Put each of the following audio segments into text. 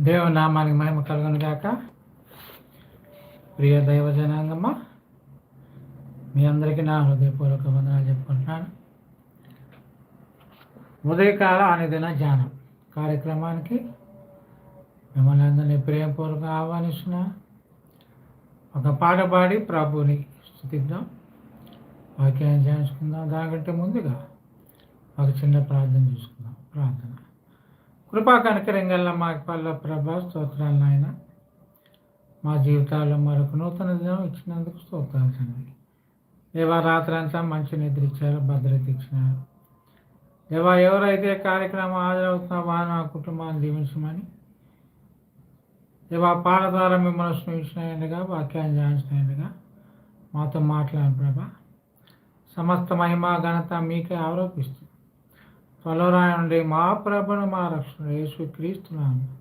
దేవుని నామానికి మహిమ కలుగును గాక ప్రియ దైవ జనాంగమ్మ మీ అందరికీ నా హృదయపూర్వక వందనాలు చెప్పుకుంటున్నాను. ఉదయకాల అనుదిన ధ్యానం కార్యక్రమానికి మిమ్మల్ని అందరినీ ప్రేమపూర్వక ఆహ్వానిస్తున్న ఒక పాట పాడి ప్రభుని స్థుతిద్దాం. వాక్యాన్ని ధ్యానించుకుందాం. దానికంటే ముందుగా ఒక చిన్న ప్రార్థన చూసుకుందాం. ప్రార్థన. కృపా కనకరంగల్ల మా పల్ల ప్రభా స్తోత్రాలు నాయన. మా జీవితాల్లో మరొక నూతన దినం ఇచ్చినందుకు స్తోత్రాలు తండ్రి. దేవా రాత్రి అంతా మంచి నిద్ర ఇచ్చారు భద్రత ఇచ్చినారు. దేవా ఎవరైతే కార్యక్రమం హాజరవుతున్నా వారు నా కుటుంబాన్ని దీవించమని. దేవా పాల ద్వారా మిమ్మల్ని స్మరించినాయండుగా వాక్యాన్ని జాయించినట్టుగా మాతో మాట్లాడిన ప్రభా. సమస్త మహిమ ఘనత మీకే ఆరోపిస్తుంది త్వరరాయండి మా ప్రభను మా రక్షణ యేసు క్రీస్తున్నాను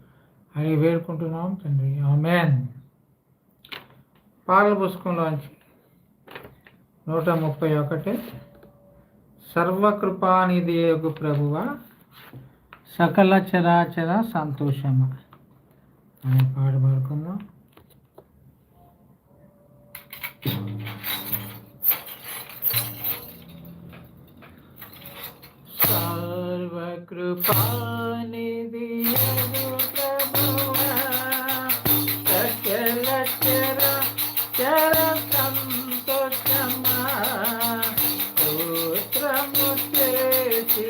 అని వేడుకుంటున్నాం తండ్రి. ఆమెన్. పాల పుస్తకంలోంచి నూట ముప్పై ఒకటి. సర్వకృపానిధి యొక్క ప్రభువ సకల చరాచర సంతోషమ. అనే పాట పాడుకుందాం. సర్వకృపానిధి ప్రభువా సకల చర చర సంతోషమా స్తోత్రము చేసి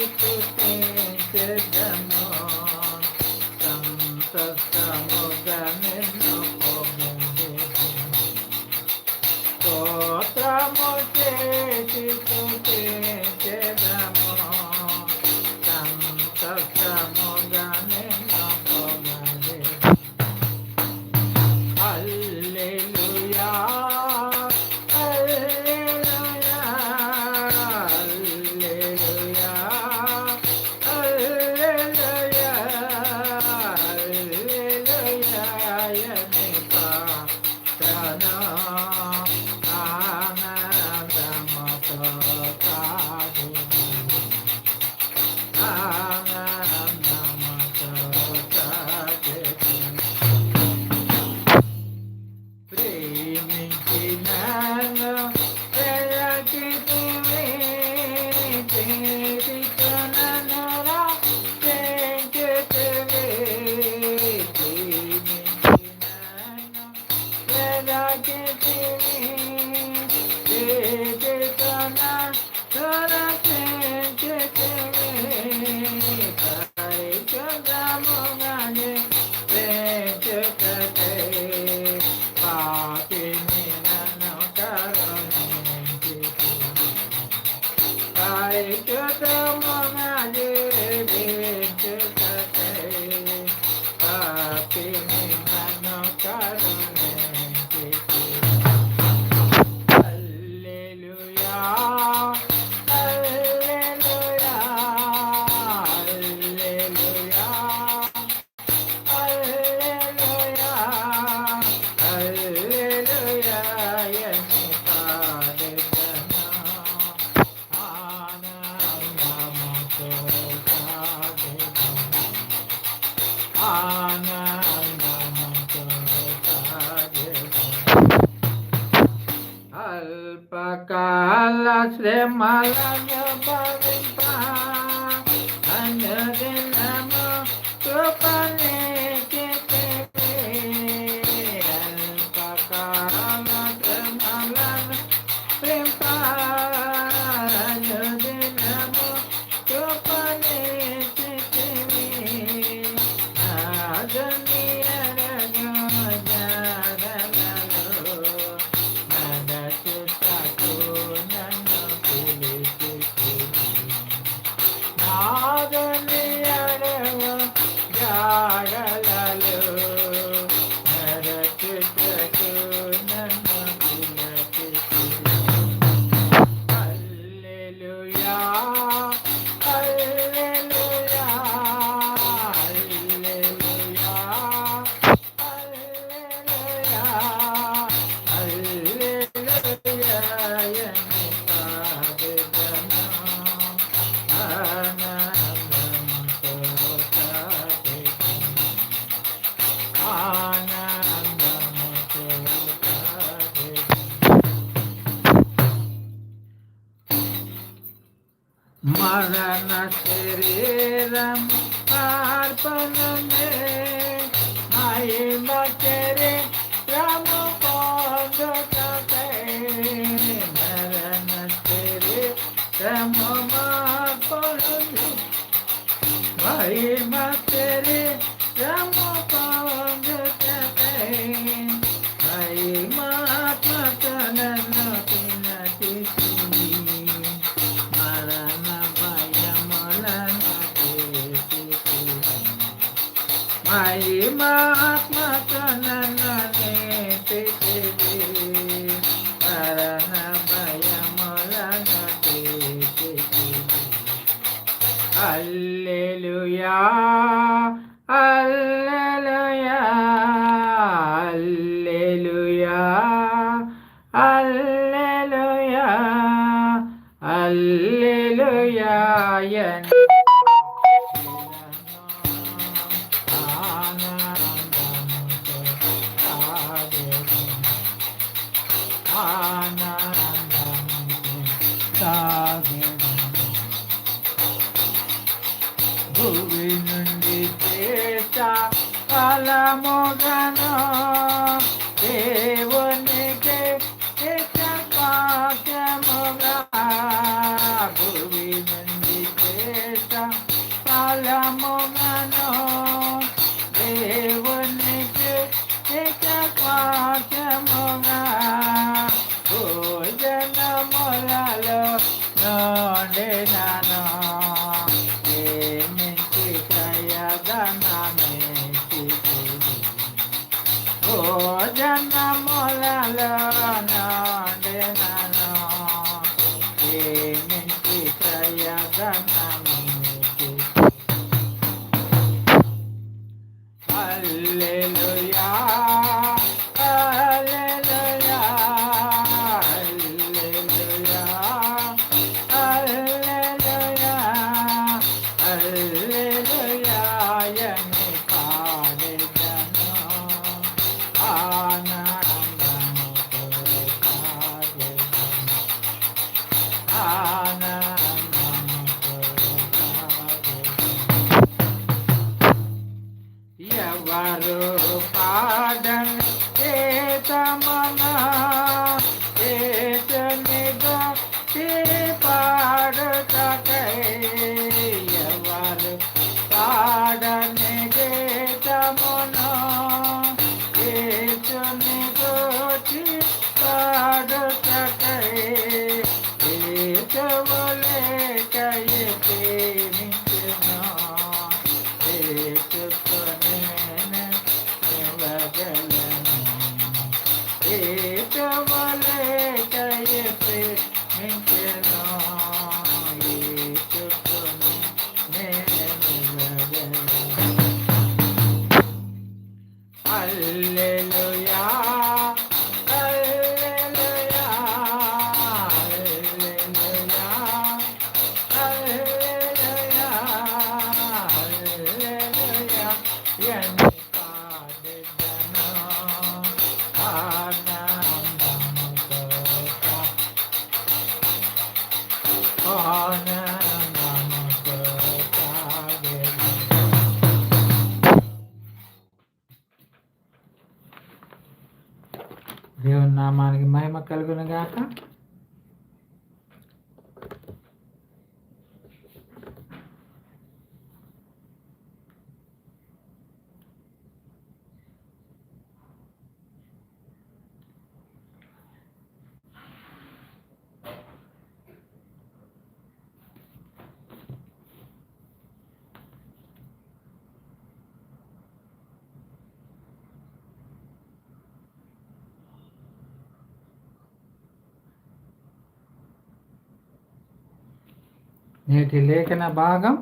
my life. మరణ శరీరం అర్పణమే మహిమ శరీరము పొందుటే మరణ శరీరము మా పొందు మహిమ Ay, maat matananan. I'm all Ramona. i Garden. నేటి లేఖన భాగం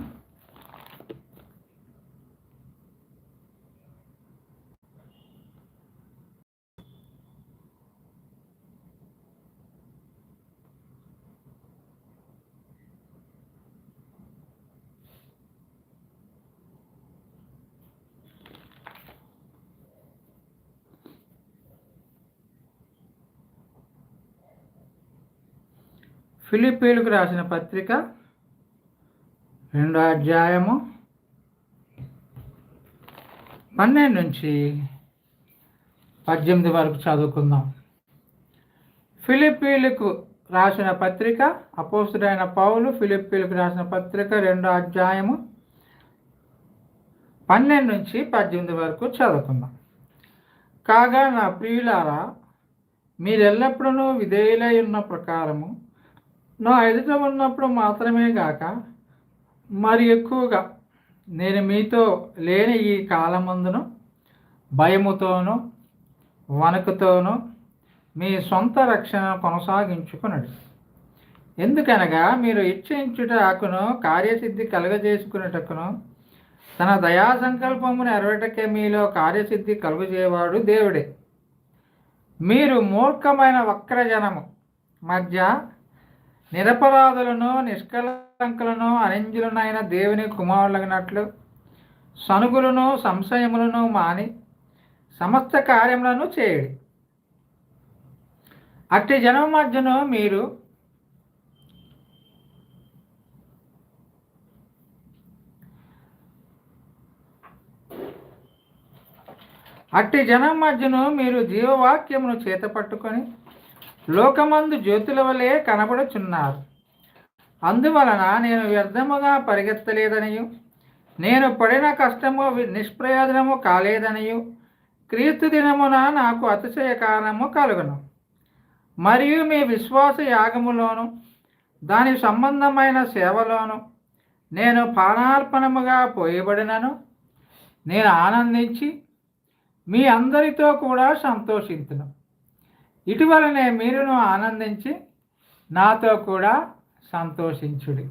ఫిలిపీలకు రాసిన పత్రిక రెండో అధ్యాయము పన్నెండు నుంచి పద్దెనిమిది వరకు చదువుకుందాం. ఫిలిప్పీలకు రాసిన పత్రిక అపోసుడైన పౌలు ఫిలిప్పీలకు రాసిన పత్రిక రెండో అధ్యాయము పన్నెండు నుంచి పద్దెనిమిది వరకు చదువుకుందాం. కాగా నా ప్రియులారా మీరెల్లప్పుడూ విధేయులై ఉన్న ప్రకారము నా ఎదుట ఉన్నప్పుడు మాత్రమే గాక మరి ఎక్కువగా నేను మీతో లేని ఈ కాలమందును భయముతోనూ వణుకుతోనూ మీ సొంత రక్షణ కొనసాగించుకున్నది ఎందుకనగా మీరు ఇచ్చించుటకును కార్యసిద్ధి కలుగజేసుకునేటకును తన దయా సంకల్పము నెరవేటకే మీలో కార్యసిద్ధి కలుగజేవాడు దేవుడే. మీరు మూర్ఖమైన వక్రజనము మధ్య నిరపరాధులను నిష్కలంకులను అనింజులనైన దేవుని కుమారులగినట్లు సనుగులను సంశయములను మాని సమస్త కార్యములను చేయడు. అట్టి జనం మధ్యను మీరు అట్టి జనం మధ్యను మీరు జీవవాక్యమును చేత పట్టుకొని లోకమందు జ్యోతుల వలె కనబడుచున్నారు. అందువలన నేను వ్యర్థముగా పరిగెత్తలేదనియు. నేను పడిన కష్టము నిష్ప్రయోజనము కాలేదనియు. క్రీస్తు దినమున నాకు అతిశయ కారణము కలుగును. మరియు మీ విశ్వాస యాగములోను దాని సంబంధమైన సేవలోను నేను పానార్పణముగా పోయబడినను. నేను ఆనందించి మీ అందరితో కూడా సంతోషించను ఇటీవలనే మీరును ఆనందించి నాతో కూడా సంతోషించుడి.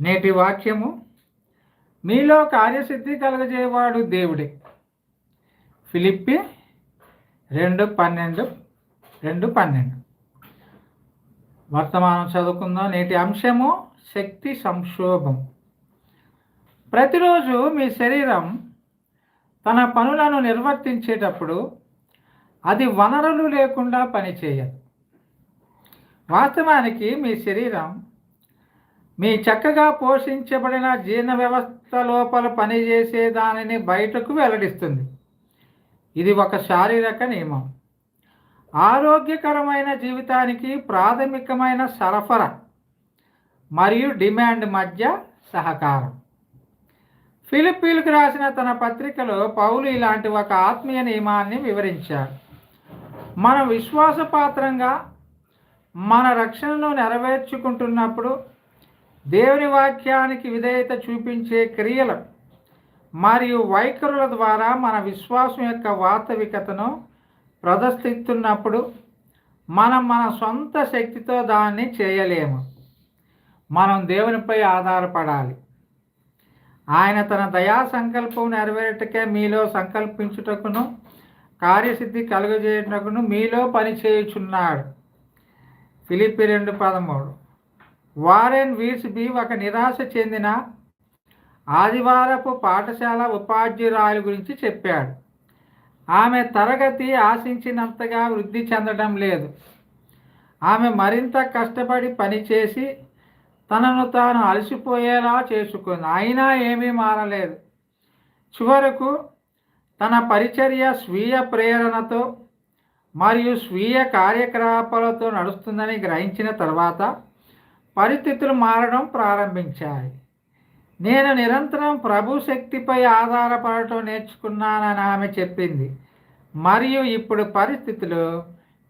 నేటి వాక్యము మీలో కార్యసిద్ధి కలగజేవాడు దేవుడే. ఫిలిప్పి రెండు పన్నెండు రెండు పన్నెండు. వర్తమానం చదువుకుందాం. నేటి అంశము శక్తి సంక్షోభం. ప్రతిరోజు మీ శరీరం తన పనులను నిర్వర్తించేటప్పుడు అది వనరులు లేకుండా పనిచేయదు. వాస్తవానికి మీ శరీరం మీ చక్కగా పోషించబడిన జీర్ణ వ్యవస్థ లోపల పనిచేసే దానిని బయటకు వెల్లడిస్తుంది. ఇది ఒక శారీరక నియమం. ఆరోగ్యకరమైన జీవితానికి ప్రాథమికమైన సరఫరా మరియు డిమాండ్ మధ్య సహకారం. ఫిలిప్పీలకు రాసిన తన పత్రికలో పౌలు ఇలాంటి ఒక ఆత్మీయ నియమాన్ని వివరించారు మన విశ్వాసపాత్రంగా మన రక్షణను నెరవేర్చుకుంటున్నప్పుడు దేవుని వాక్యానికి విధేయత చూపించే క్రియలు మరియు వైఖరుల ద్వారా మన విశ్వాసం యొక్క వాస్తవికతను ప్రదర్శిస్తున్నప్పుడు మనం మన సొంత శక్తితో దాన్ని చేయలేము. మనం దేవునిపై ఆధారపడాలి. ఆయన తన దయా సంకల్పం నెరవేరటకే మీలో సంకల్పించుటకును కార్యసిద్ధి కలుగజేయటకును మీలో పనిచేయుచున్నాడు. ఫిలిపి రెండు పదమూడు. వారెన్ వీర్స్బీ ఒక నిరాశ చెందిన ఆదివారపు పాఠశాల ఉపాధ్యురాలు గురించి చెప్పాడు. ఆమె తరగతి ఆశించినంతగా వృద్ధి చెందడం లేదు. ఆమె మరింత కష్టపడి పనిచేసి తనను తాను అలసిపోయేలా చేసుకుంది. అయినా ఏమీ మారలేదు. చివరకు తన పరిచర్య స్వీయ ప్రేరణతో మరియు స్వీయ కార్యకలాపాలతో నడుస్తుందని గ్రహించిన తర్వాత పరిస్థితులు మారడం ప్రారంభించాయి. నేను నిరంతరం ప్రభు శక్తిపై ఆధారపడటం నేర్చుకున్నానని ఆమె చెప్పింది. మరియు ఇప్పుడు పరిస్థితులు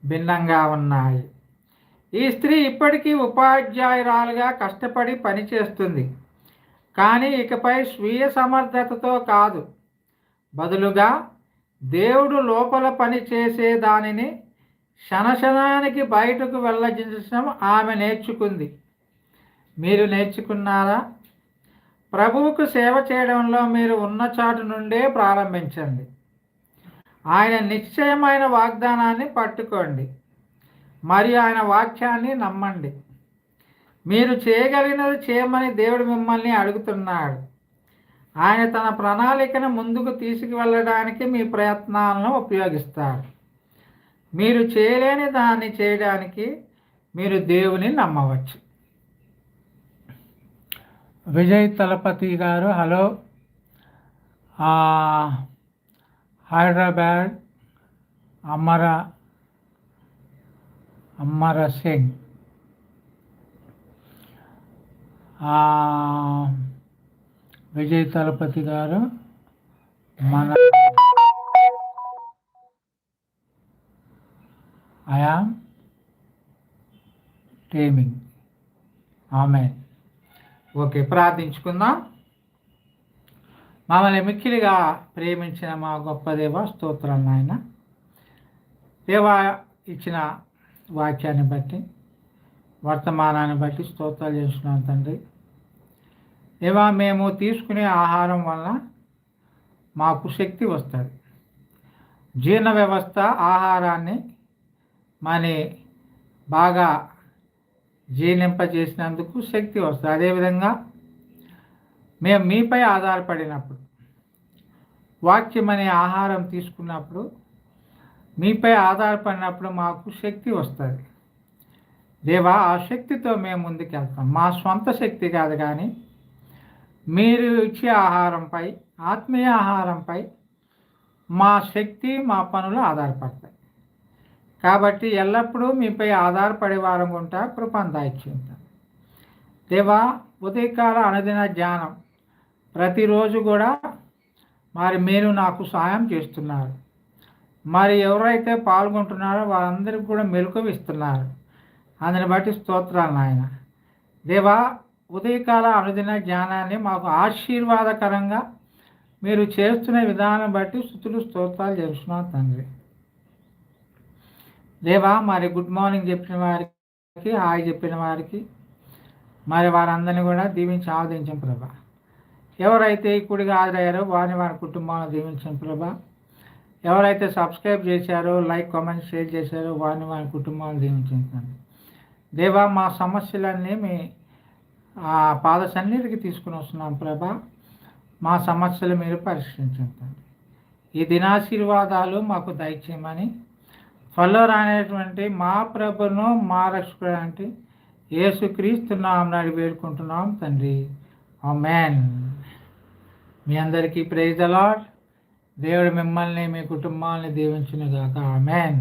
భిన్నంగా ఉన్నాయి. ఈ స్త్రీ ఇప్పటికీ ఉపాధ్యాయురాలుగా కష్టపడి పనిచేస్తుంది. కానీ ఇకపై స్వీయ సమర్థతతో కాదు. బదులుగా దేవుడు లోపల పని చేసే దానిని క్షణక్షణానికి బయటకు వెళ్ళజించడం ఆమె నేర్చుకుంది. మీరు నేర్చుకున్నారా? ప్రభువుకు సేవ చేయడంలో మీరు ఉన్న చాటు నుండే ప్రారంభించండి. ఆయన నిశ్చయమైన వాగ్దానాన్ని పట్టుకోండి. మరియు ఆయన వాక్యాన్ని నమ్మండి. మీరు చేయగలిగినది చేయమని దేవుడు మిమ్మల్ని అడుగుతున్నాడు. ఆయన తన ప్రణాళికను ముందుకు తీసుకువెళ్ళడానికి మీ ప్రయత్నాలను ఉపయోగిస్తాడు. మీరు చేయలేని దాన్ని చేయడానికి మీరు దేవుని నమ్మవచ్చు. విజయ్ తలపతి గారు హలో. హైదరాబాద్ అమర అమర సింగ్. విజయ్ తలపతి గారు మన ఐఆమ్ టేమింగ్. ఆమె ఓకే ప్రార్థించుకుందాం. మమ్మల్ని మిక్కిలిగా ప్రేమించిన మా గొప్ప దేవ స్తోత్రం నాయన. దేవా ఇచ్చిన వాక్యాన్ని బట్టి వర్తమానాన్ని బట్టి స్తోత్రాలు చేస్తున్నాం తండ్రి. దేవా మేము తీసుకునే ఆహారం వల్ల మాకు శక్తి వస్తుంది. జీర్ణ వ్యవస్థ ఆహారాన్ని మని బాగా జీర్ణింపజేసినందుకు శక్తి వస్తుంది. అదేవిధంగా మేము మీపై ఆధారపడినప్పుడు వాక్యం అనే ఆహారం తీసుకున్నప్పుడు మీపై ఆధారపడినప్పుడు మాకు శక్తి వస్తుంది. దేవా ఆ శక్తితో మేము ముందుకెళ్తాం. మా స్వంత శక్తి కాదు కానీ మీరు ఇచ్చే ఆహారంపై ఆత్మీయ ఆహారంపై మా శక్తి మా పనులు ఆధారపడతాయి. కాబట్టి ఎల్లప్పుడూ మీపై ఆధారపడే వారం ఉంటా కృపను దాయిచ్చింటాం దేవా ఉదయకాల అనుదిన ధ్యానం ప్రతిరోజు కూడా మరి మీరు నాకు సాయం చేస్తున్నారు. మరి ఎవరైతే పాల్గొంటున్నారో వారందరికీ కూడా మెలకువిస్తున్నారు అందుని బట్టి స్తోత్రాలు నాయన. దేవా ఉదయకాల అనుదిన జ్ఞానాన్ని మాకు ఆశీర్వాదకరంగా మీరు చేస్తున్న విధానం బట్టి స్థుతులు స్తోత్రాలు చేస్తున్నాను తండ్రి. దేవా మరి గుడ్ మార్నింగ్ చెప్పిన వారికి హాయ్ చెప్పిన వారికి మరి వారందరినీ కూడా దీవించి ఆవదించాం ప్రభా. ఎవరైతే ఇక్కడికి హాజరయ్యారో వారిని వారి కుటుంబాలను దీవించాం ప్రభా. ఎవరైతే సబ్స్క్రైబ్ చేశారో లైక్ కామెంట్ షేర్ చేశారో వారిని వారి కుటుంబాలను దీవించండి దేవా మా సమస్యలన్నీ మీ ఆ పాద సన్నిధికి తీసుకుని వస్తున్నాం ప్రభా. మా సమస్యలు మీరు పరిష్కరించండి ఈ దినాశీర్వాదాలు మాకు దయచేయమని త్వరలో అనేటువంటి మా ప్రభును మా రక్షకుడు అంటే యేసుక్రీస్తు నామనాడు వేడుకుంటున్నాం తండ్రి. ఆ మ్యాన్ మీ అందరికీ ప్రైజ్ అలాట్ దేవుడు మిమ్మల్ని మీ కుటుంబాన్ని దీవించునుగాక. మ్యాన్